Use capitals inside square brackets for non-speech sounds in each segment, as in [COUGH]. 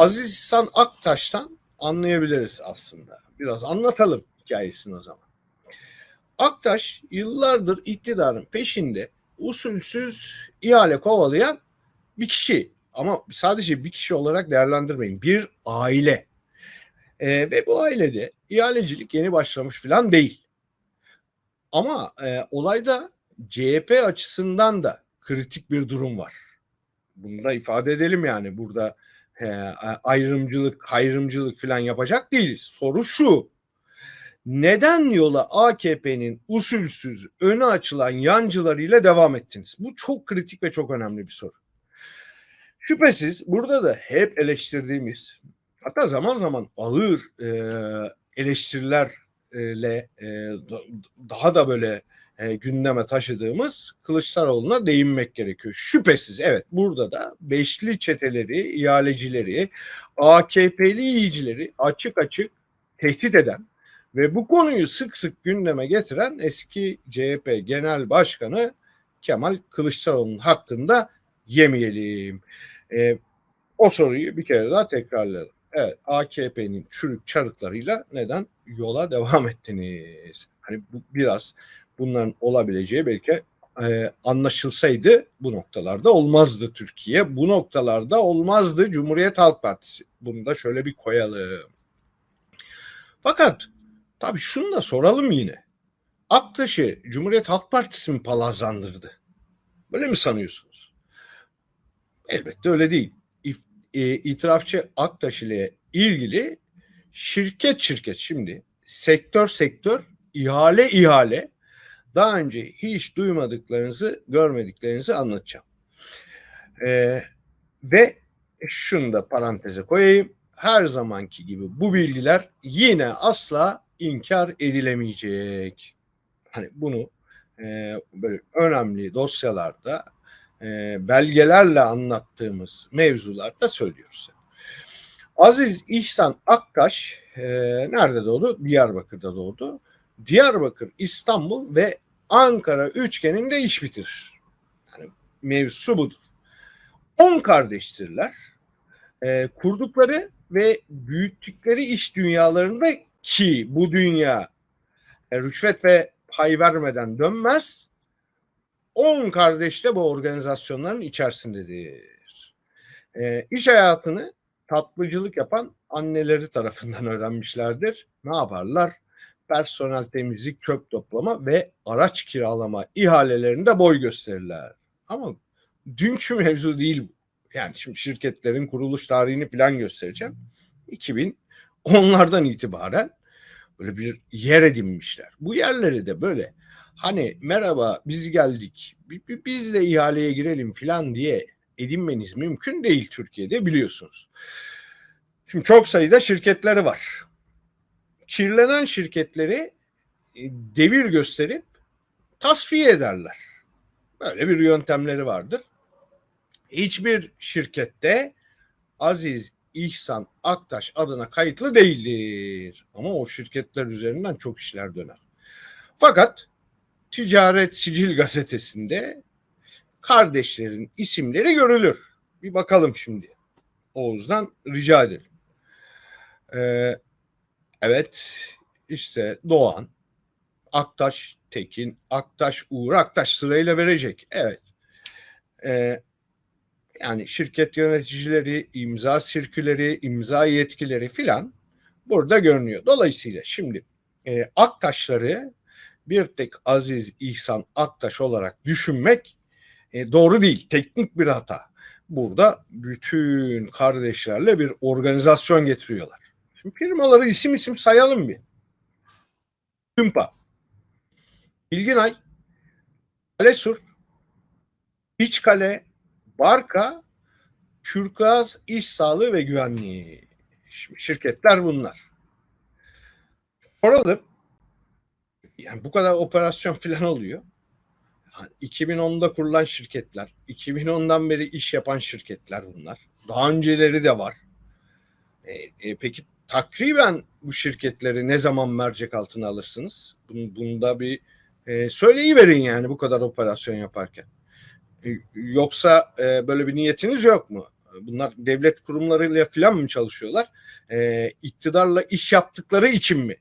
Aziz İhsan Aktaş'tan anlayabiliriz aslında. Biraz anlatalım hikayesini o zaman. Aktaş yıllardır iktidarın peşinde usulsüz ihale kovalayan bir kişi. Ama sadece bir kişi olarak değerlendirmeyin. Bir aile. Ee, ve bu ailede ihalecilik yeni başlamış falan değil. Ama e, olayda CHP açısından da kritik bir durum var. Bunu da ifade edelim yani burada e, ayrımcılık, hayrımcılık falan yapacak değiliz. Soru şu. Neden yola AKP'nin usulsüz önü açılan yancılarıyla devam ettiniz? Bu çok kritik ve çok önemli bir soru. Şüphesiz burada da hep eleştirdiğimiz hatta zaman zaman ağır e, eleştirilerle e, daha da böyle e, gündeme taşıdığımız Kılıçdaroğlu'na değinmek gerekiyor. Şüphesiz evet burada da beşli çeteleri, ihalecileri, AKP'li yiyicileri açık açık tehdit eden ve bu konuyu sık sık gündeme getiren eski CHP Genel Başkanı Kemal Kılıçdaroğlu'nun hakkında yemeyelim. E, o soruyu bir kere daha tekrarlayalım. Evet AKP'nin çürük çarıklarıyla neden yola devam ettiniz? Hani bu biraz bunların olabileceği belki e, anlaşılsaydı bu noktalarda olmazdı Türkiye. Bu noktalarda olmazdı Cumhuriyet Halk Partisi. Bunu da şöyle bir koyalım. Fakat tabii şunu da soralım yine. Aktaş'ı Cumhuriyet Halk Partisi mi palazlandırdı? Böyle mi sanıyorsunuz? Elbette öyle değil. İf, e, itirafçı Aktaş ile ilgili şirket şirket şimdi sektör sektör ihale ihale daha önce hiç duymadıklarınızı görmediklerinizi anlatacağım. Ee, ve şunu da paranteze koyayım. Her zamanki gibi bu bilgiler yine asla inkar edilemeyecek. Hani bunu e, böyle önemli dosyalarda e, belgelerle anlattığımız mevzularda söylüyoruz. Aziz İhsan Aktaş e, nerede doğdu? Diyarbakır'da doğdu. Diyarbakır, İstanbul ve Ankara üçgeninde iş bitirir. Yani mevzu budur. On kardeştirler. E, kurdukları ve büyüttükleri iş dünyalarında ki bu dünya e, rüşvet ve pay vermeden dönmez. On kardeş de bu organizasyonların içerisindedir. E, iş hayatını tatlıcılık yapan anneleri tarafından [LAUGHS] öğrenmişlerdir. Ne yaparlar? Personel temizlik, çöp toplama ve araç kiralama ihalelerinde boy gösterirler. Ama dünkü mevzu değil bu. Yani şimdi şirketlerin kuruluş tarihini falan göstereceğim. 2010'lardan itibaren böyle bir yer edinmişler. Bu yerleri de böyle hani merhaba biz geldik biz de ihaleye girelim falan diye edinmeniz mümkün değil Türkiye'de biliyorsunuz. Şimdi çok sayıda şirketleri var kirlenen şirketleri e, devir gösterip tasfiye ederler. Böyle bir yöntemleri vardır. Hiçbir şirkette Aziz İhsan Aktaş adına kayıtlı değildir. Ama o şirketler üzerinden çok işler döner. Fakat Ticaret Sicil gazetesinde kardeşlerin isimleri görülür. Bir bakalım şimdi. Oğuz'dan rica edelim. Ee, Evet işte Doğan, Aktaş Tekin, Aktaş Uğur, Aktaş sırayla verecek. Evet. Ee, yani şirket yöneticileri, imza sirküleri, imza yetkileri filan burada görünüyor. Dolayısıyla şimdi e, Aktaşları bir tek Aziz İhsan Aktaş olarak düşünmek e, doğru değil. Teknik bir hata. Burada bütün kardeşlerle bir organizasyon getiriyorlar. Şimdi firmaları isim isim sayalım bir. Tümpa, Bilginay, Kalesur, İçkale, Barka, Türkaz İş Sağlığı ve Güvenliği. Şimdi şirketler bunlar. Soralım. Yani bu kadar operasyon falan oluyor. Yani 2010'da kurulan şirketler, 2010'dan beri iş yapan şirketler bunlar. Daha önceleri de var. E, e, peki takriben bu şirketleri ne zaman mercek altına alırsınız? Bunu, bunda bir e, söyleyiverin yani bu kadar operasyon yaparken. E, yoksa e, böyle bir niyetiniz yok mu? Bunlar devlet kurumlarıyla falan mı çalışıyorlar? E, iktidarla iş yaptıkları için mi?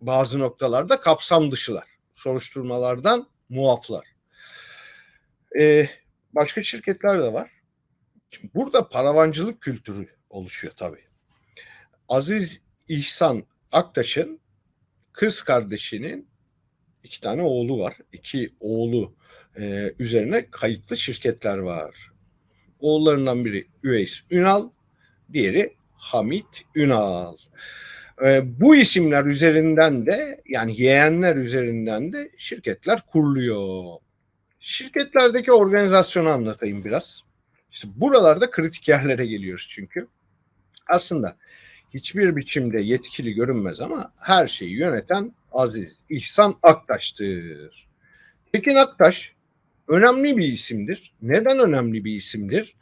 Bazı noktalarda kapsam dışılar. Soruşturmalardan muaflar. E, başka şirketler de var. Şimdi burada paravancılık kültürü oluşuyor tabii. Aziz İhsan Aktaş'ın kız kardeşinin iki tane oğlu var. İki oğlu e, üzerine kayıtlı şirketler var. Oğullarından biri Üveys Ünal, diğeri Hamit Ünal. E, bu isimler üzerinden de yani yeğenler üzerinden de şirketler kuruluyor. Şirketlerdeki organizasyonu anlatayım biraz. İşte buralarda kritik yerlere geliyoruz çünkü. Aslında hiçbir biçimde yetkili görünmez ama her şeyi yöneten Aziz İhsan Aktaş'tır. Tekin Aktaş önemli bir isimdir. Neden önemli bir isimdir?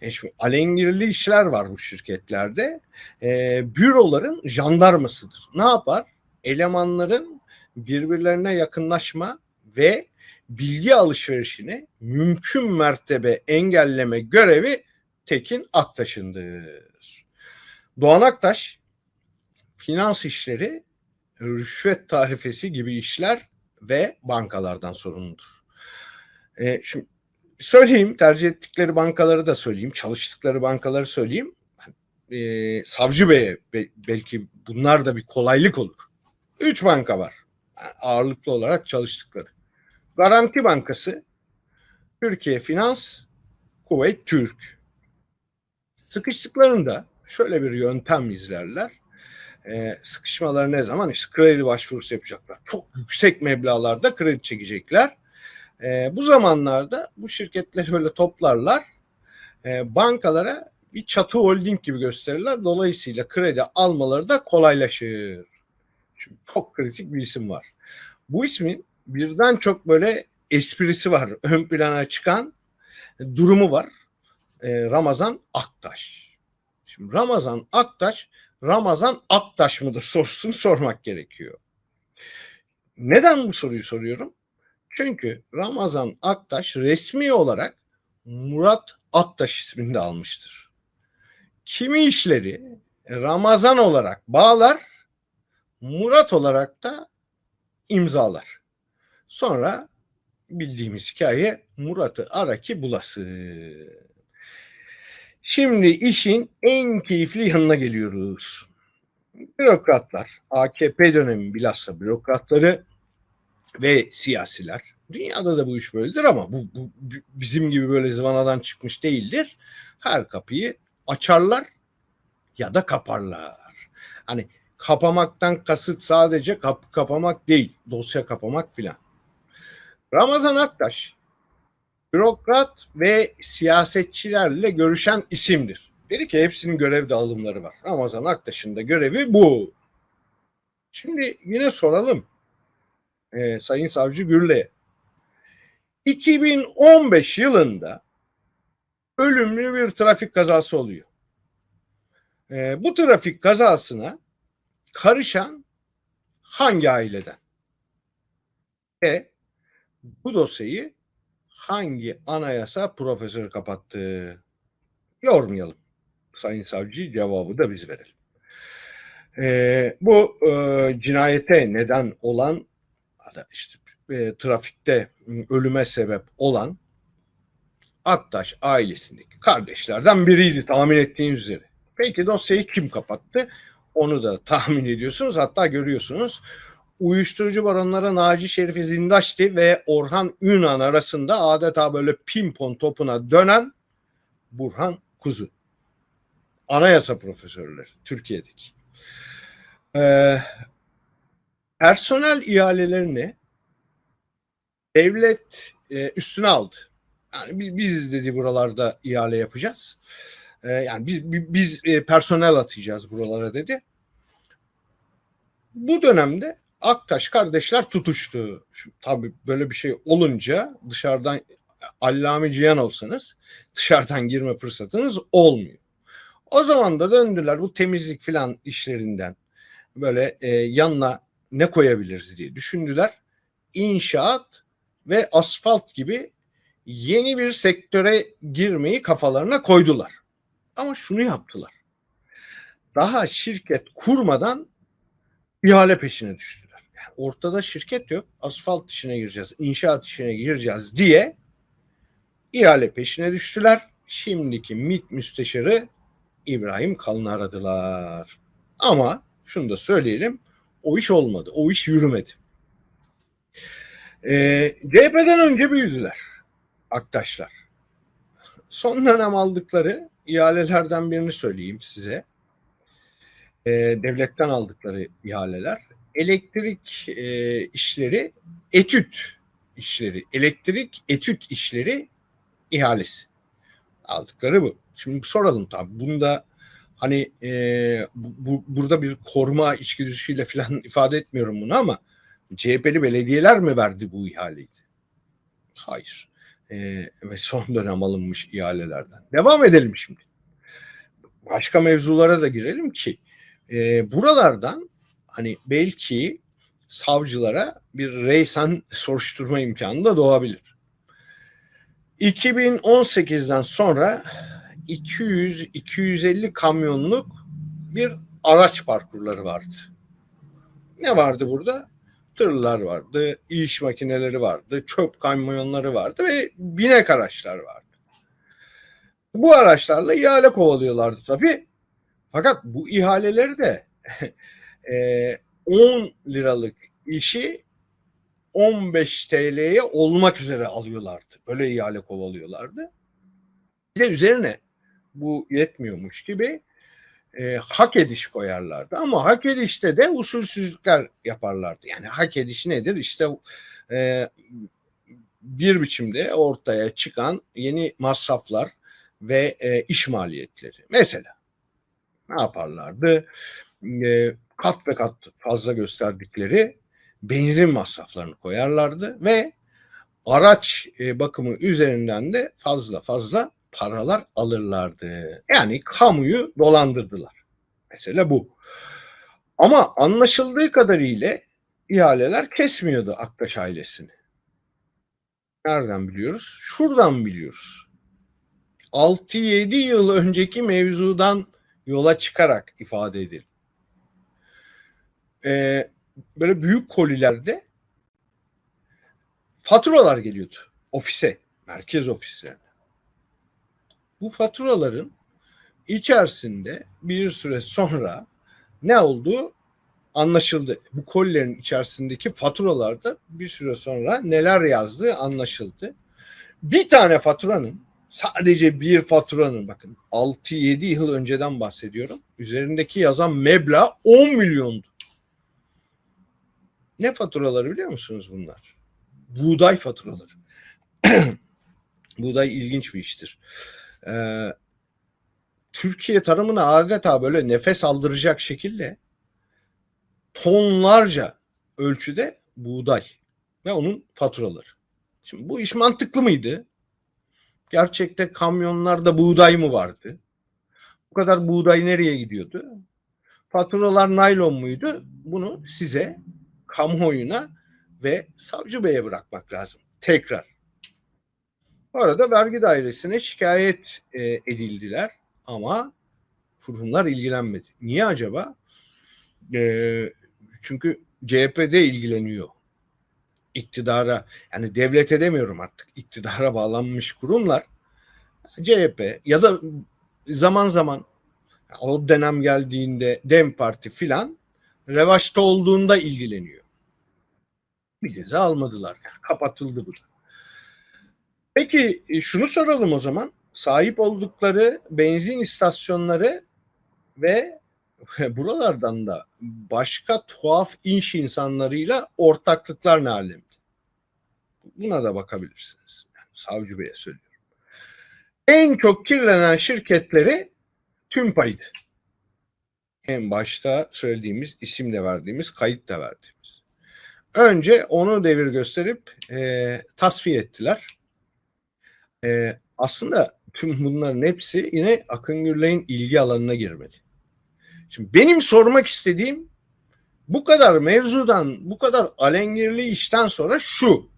E şu alengirli işler var bu şirketlerde. E, büroların jandarmasıdır. Ne yapar? Elemanların birbirlerine yakınlaşma ve bilgi alışverişini mümkün mertebe engelleme görevi Tekin Aktaş'ındır. Doğan Aktaş finans işleri, rüşvet tarifesi gibi işler ve bankalardan sorumludur. E, şimdi söyleyeyim, tercih ettikleri bankaları da söyleyeyim, çalıştıkları bankaları söyleyeyim. E, Savcı Bey'e be, belki bunlar da bir kolaylık olur. Üç banka var yani ağırlıklı olarak çalıştıkları. Garanti Bankası, Türkiye Finans, Kuveyt Türk. Sıkıştıklarında şöyle bir yöntem izlerler. Ee, sıkışmaları ne zaman? İşte kredi başvurusu yapacaklar. Çok yüksek meblalarda kredi çekecekler. Ee, bu zamanlarda bu şirketleri böyle toplarlar. Ee, bankalara bir çatı holding gibi gösterirler. Dolayısıyla kredi almaları da kolaylaşır. Şimdi çok kritik bir isim var. Bu ismin birden çok böyle esprisi var. Ön plana çıkan durumu var. Ee, Ramazan Aktaş. Şimdi Ramazan Aktaş, Ramazan Aktaş mıdır [LAUGHS] sorusunu sormak gerekiyor. Neden bu soruyu soruyorum? Çünkü Ramazan Aktaş resmi olarak Murat Aktaş ismini de almıştır. Kimi işleri Ramazan olarak bağlar, Murat olarak da imzalar. Sonra bildiğimiz hikaye Murat'ı ara ki bulası. Şimdi işin en keyifli yanına geliyoruz. Bürokratlar, AKP dönemi bilhassa bürokratları ve siyasiler. Dünyada da bu iş böyledir ama bu, bu bizim gibi böyle zıvanadan çıkmış değildir. Her kapıyı açarlar ya da kaparlar. Hani kapamaktan kasıt sadece kapı kapamak değil, dosya kapamak filan. Ramazan Aktaş bürokrat ve siyasetçilerle görüşen isimdir. Dedi ki hepsinin görev dağılımları var. Ramazan Aktaş'ın da görevi bu. Şimdi yine soralım e, Sayın Savcı Gürle. 2015 yılında ölümlü bir trafik kazası oluyor. E, bu trafik kazasına karışan hangi aileden? Ve bu dosyayı hangi anayasa profesörü kapattı? Yormayalım. Sayın Savcı cevabı da biz verelim. E, bu e, cinayete neden olan işte e, trafikte ölüme sebep olan Aktaş ailesindeki kardeşlerden biriydi tahmin ettiğiniz üzere. Peki dosyayı kim kapattı? Onu da tahmin ediyorsunuz. Hatta görüyorsunuz. Uyuşturucu baronları Naci Şerifi Zindaşti ve Orhan Ünan arasında adeta böyle pimpon topuna dönen Burhan Kuzu. Anayasa profesörleri Türkiye'deki. Ee, personel ihalelerini devlet e, üstüne aldı. Yani biz, biz dedi buralarda ihale yapacağız. E, yani biz biz e, personel atacağız buralara dedi. Bu dönemde Aktaş kardeşler tutuştu. Şimdi, tabii böyle bir şey olunca dışarıdan Allame Cihan olsanız dışarıdan girme fırsatınız olmuyor. O zaman da döndüler bu temizlik filan işlerinden böyle e, yanına ne koyabiliriz diye düşündüler. İnşaat ve asfalt gibi yeni bir sektöre girmeyi kafalarına koydular. Ama şunu yaptılar. Daha şirket kurmadan ihale peşine düştüler. Ortada şirket yok. Asfalt işine gireceğiz, inşaat işine gireceğiz diye ihale peşine düştüler. Şimdiki MİT müsteşarı İbrahim Kalın'ı aradılar. Ama şunu da söyleyelim. O iş olmadı. O iş yürümedi. Ee, CHP'den önce büyüdüler. Aktaşlar. Son dönem aldıkları ihalelerden birini söyleyeyim size. Ee, devletten aldıkları ihaleler. Elektrik e, işleri, etüt işleri, elektrik etüt işleri ihalesi. Aldıkları bu. Şimdi soralım tabii. Bunda hani e, bu, bu, burada bir koruma içgüdüsüyle falan [LAUGHS] ifade etmiyorum bunu ama CHP'li belediyeler mi verdi bu ihaleyi? Hayır. E, ve son dönem alınmış ihalelerden. Devam edelim şimdi. Başka mevzulara da girelim ki e, buralardan hani belki savcılara bir reysen soruşturma imkanı da doğabilir. 2018'den sonra 200-250 kamyonluk bir araç parkurları vardı. Ne vardı burada? Tırlar vardı, iş makineleri vardı, çöp kamyonları vardı ve binek araçlar vardı. Bu araçlarla ihale kovalıyorlardı tabii. Fakat bu ihaleleri de [LAUGHS] 10 liralık işi 15 TL'ye olmak üzere alıyorlardı. Böyle ihale kovalıyorlardı. Bir de üzerine bu yetmiyormuş gibi e, hak ediş koyarlardı. Ama hak edişte de usulsüzlükler yaparlardı. Yani hak ediş nedir? İşte e, bir biçimde ortaya çıkan yeni masraflar ve e, iş maliyetleri. Mesela ne yaparlardı? E, kat ve kat fazla gösterdikleri benzin masraflarını koyarlardı ve araç e, bakımı üzerinden de fazla fazla paralar alırlardı. Yani kamuyu dolandırdılar. Mesela bu. Ama anlaşıldığı kadarıyla ihaleler kesmiyordu Aktaş ailesini. Nereden biliyoruz? Şuradan biliyoruz. 6-7 yıl önceki mevzudan yola çıkarak ifade edilir. Ee, böyle büyük kolilerde faturalar geliyordu ofise, merkez ofise. Bu faturaların içerisinde bir süre sonra ne olduğu anlaşıldı. Bu kolilerin içerisindeki faturalarda bir süre sonra neler yazdığı anlaşıldı. Bir tane faturanın sadece bir faturanın bakın 6-7 yıl önceden bahsediyorum. Üzerindeki yazan meblağ 10 milyondu. Ne faturaları biliyor musunuz bunlar? Buğday faturaları. [CLEARS THROAT] Buğday ilginç bir iştir. Ee, Türkiye tarımına adeta böyle nefes aldıracak şekilde tonlarca ölçüde buğday ve onun faturaları. Şimdi bu iş mantıklı mıydı? Gerçekte kamyonlarda buğday mı vardı? Bu kadar buğday nereye gidiyordu? Faturalar naylon muydu? Bunu size kamuoyuna ve savcı beye bırakmak lazım. Tekrar. Bu arada vergi dairesine şikayet e, edildiler ama kurumlar ilgilenmedi. Niye acaba? E, çünkü CHP'de ilgileniyor. İktidara yani devlete demiyorum artık iktidara bağlanmış kurumlar CHP ya da zaman zaman o dönem geldiğinde Dem Parti filan revaçta olduğunda ilgileniyor. Bir ceza almadılar. Yani kapatıldı bu. Peki e, şunu soralım o zaman. Sahip oldukları benzin istasyonları ve [LAUGHS] buralardan da başka tuhaf inş insanlarıyla ortaklıklar ne alemde? Buna da bakabilirsiniz. Yani savcı Bey'e söylüyorum. En çok kirlenen şirketleri tüm paydı. En başta söylediğimiz, isim de verdiğimiz, kayıt da verdiğimiz. Önce onu devir gösterip e, tasfiye ettiler. E, aslında tüm bunların hepsi yine Akın Gürley'in ilgi alanına girmedi. Şimdi benim sormak istediğim bu kadar mevzudan, bu kadar alengirli işten sonra şu.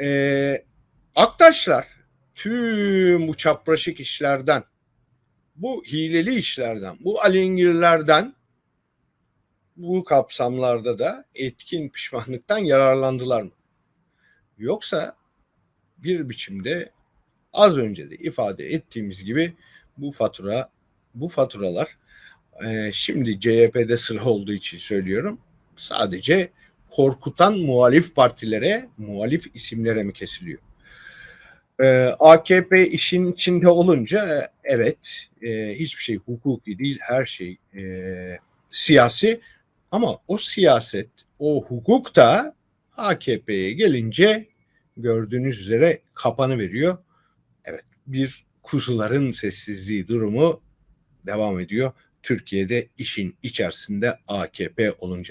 E, Aktaşlar tüm bu çapraşık işlerden, bu hileli işlerden, bu alengirlerden bu kapsamlarda da etkin pişmanlıktan yararlandılar mı? Yoksa bir biçimde az önce de ifade ettiğimiz gibi bu fatura bu faturalar e, şimdi CHP'de sıra olduğu için söylüyorum sadece korkutan muhalif partilere, muhalif isimlere mi kesiliyor? E, AKP işin içinde olunca evet e, hiçbir şey hukuki değil, her şey e, siyasi ama o siyaset, o hukuk da AKP'ye gelince gördüğünüz üzere kapanı veriyor. Evet bir kuzuların sessizliği durumu devam ediyor. Türkiye'de işin içerisinde AKP olunca.